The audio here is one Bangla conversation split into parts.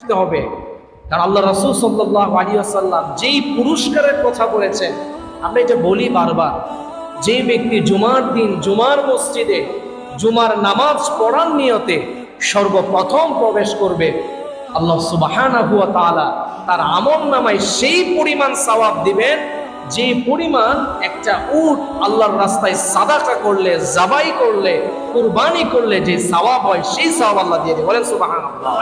করতে হবে। কারণ আল্লাহ রসুল সাল্লাহ আলিয়াল্লাম যেই পুরস্কারের কথা বলেছেন, আমরা এটা বলি বারবার যে ব্যক্তি জুমার দিন, জুমার মসজিদে, জুমার নামাজ পড়ার নিয়তে সর্বপ্রথম প্রবেশ করবে, আল্লাহ সুবাহানা হুয়া তালা তার আমল নামায় সেই পরিমাণ সওয়াব দিবেন যে পরিমাণ একটা উট আল্লাহর রাস্তায় সাদাকা করলে জাবাই করলে কুরবানি করলে যে সওয়াব হয় সেই সওয়াব আল্লাহ দিয়ে দেবে বলেন সুবহানাল্লাহ।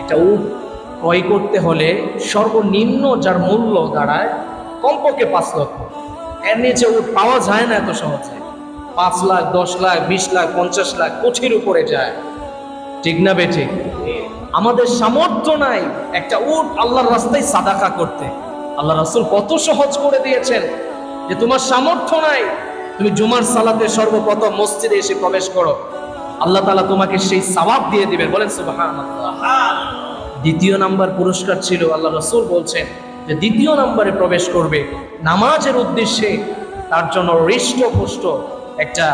একটা উট ক্রয় করতে হলে সর্বনিম্ন যার মূল্য দাঁড়ায় কমপক্ষে পাঁচ লক্ষ। এর নিচে উট পাওয়া যায় না এত সহজে। পাঁচ লাখ দশ লাখ বিশ লাখ পঞ্চাশ লাখ কোটির উপরে যায়। ঠিক না বেঠিক? আমাদের সামর্থ্য নাই একটা উট আল্লাহর রাস্তায় সাদাকা করতে। আল্লাহ রাসূল কত সহজ করে দিয়েছেন যে তোমার সামর্থ্য নাই, তুমি জুমার সালাতে সর্বপ্রথম মসজিদে এসে প্রবেশ করো। আল্লাহ তালা তোমাকে সেই সওয়াব দিয়ে দিবেন। বলেন, সুবহানাল্লাহ। দ্বিতীয় নাম্বার পুরস্কার ছিল, আল্লাহ রসুল বলছেন যে দ্বিতীয় নাম্বারে প্রবেশ করবে নামাজের উদ্দেশ্যে, তার জন্য হৃষ্টপুষ্ট একটা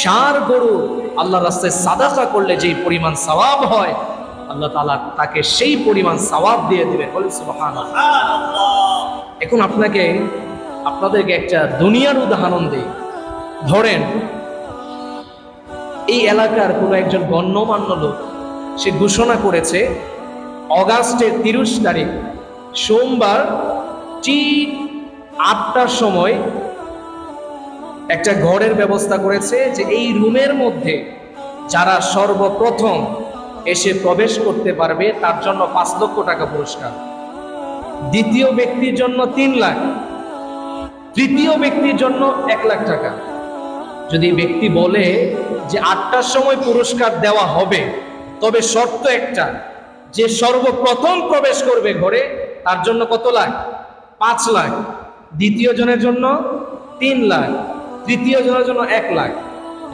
সার গরু আল্লাহ রাস্তায় সাদাকা করলে যেই পরিমাণ সওয়াব হয়, আল্লাহ তাআলা তাকে সেই পরিমাণ সওয়াব দিয়ে দেবেন। বলেন, সুবহানাল্লাহ। এখন আপনাকে, আপনাদেরকে একটা দুনিয়ার উদাহরণ দিই। ধরেন, এই এলাকার কোনো একজন গণ্যমান্য লোক, সে ঘোষণা করেছে, অগাস্টের তিরিশ তারিখ, সোমবার ঠিক আটটার সময় একটা ঘরের ব্যবস্থা করেছে যে এই রুমের মধ্যে যারা সর্বপ্রথম এসে প্রবেশ করতে পারবে, তার জন্য পাঁচ লক্ষ টাকা পুরস্কার। দ্বিতীয় ব্যক্তির জন্য তিন লাখ। তৃতীয় ব্যক্তির জন্য এক লাখ টাকা। যদি ব্যক্তি বলে যে আটটার সময় পুরস্কার দেওয়া হবে, তবে শর্ত একটা, যে সর্বপ্রথম প্রবেশ করবে ঘরে, তার জন্য কত লাখ? পাঁচ লাখ। দ্বিতীয় জনের জন্য তিন লাখ। তৃতীয় জনের জন্য এক লাখ।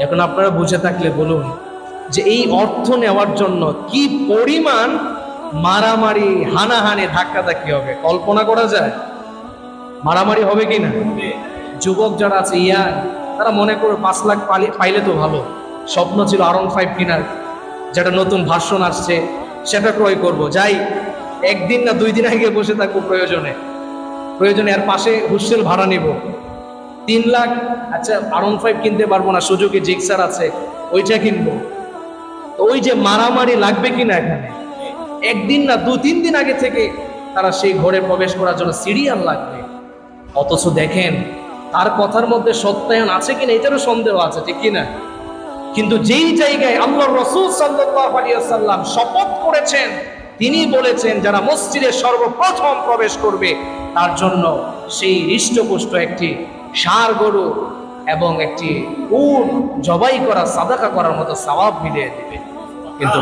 এখন আপনারা বুঝে থাকলে বলুন যে এই অর্থ নেওয়ার জন্য কি পরিমাণ মারামারি, হানাহানি, ধাক্কাধাক্কি হবে। কল্পনা করা যায়? মারামারি হবে কি না যুবক যারা আছে, ইয়াং, তারা মনে করে পাঁচ লাখ পাইলে তো ভালো। স্বপ্ন ছিল আরং ফাইভ কিনার, যেটা নতুন ভাষণ আসছে, সেটা ক্রয় করব। যাই, একদিন না দুই দিন আগে বসে থাকব প্রয়োজনে। প্রয়োজনে এর পাশে হোস্টেল ভাড়া নিব। তিন লাখ আচ্ছা আরং ফাইভ কিনতে পারব না সুযোগে জিক্সার আছে, ওইটা কিনবো। ওই যে মারামারি লাগবে কিনা এখানে? একদিন না দু, তিন দিন আগে থেকে তারা সেই ঘরে প্রবেশ করার জন্য সিরিয়াল লাগবে। অথচ দেখেন, তার কথার মধ্যে সত্যায়ন আছে কিনা এটারও সন্দেহ আছে, ঠিক কিনা কিন্তু যেই জায়গায় আল্লাহ রসুল সাল্লাম শপথ করেছেন, তিনি বলেছেন, যারা মসজিদে সর্বপ্রথম প্রবেশ করবে, তার জন্য সেই হৃষ্টপুষ্ট একটি সার গরু এবং একটি উট জবাই করা, সাদাকা করার মতো সওয়াব মিলিয়ে দিবে। কিন্তু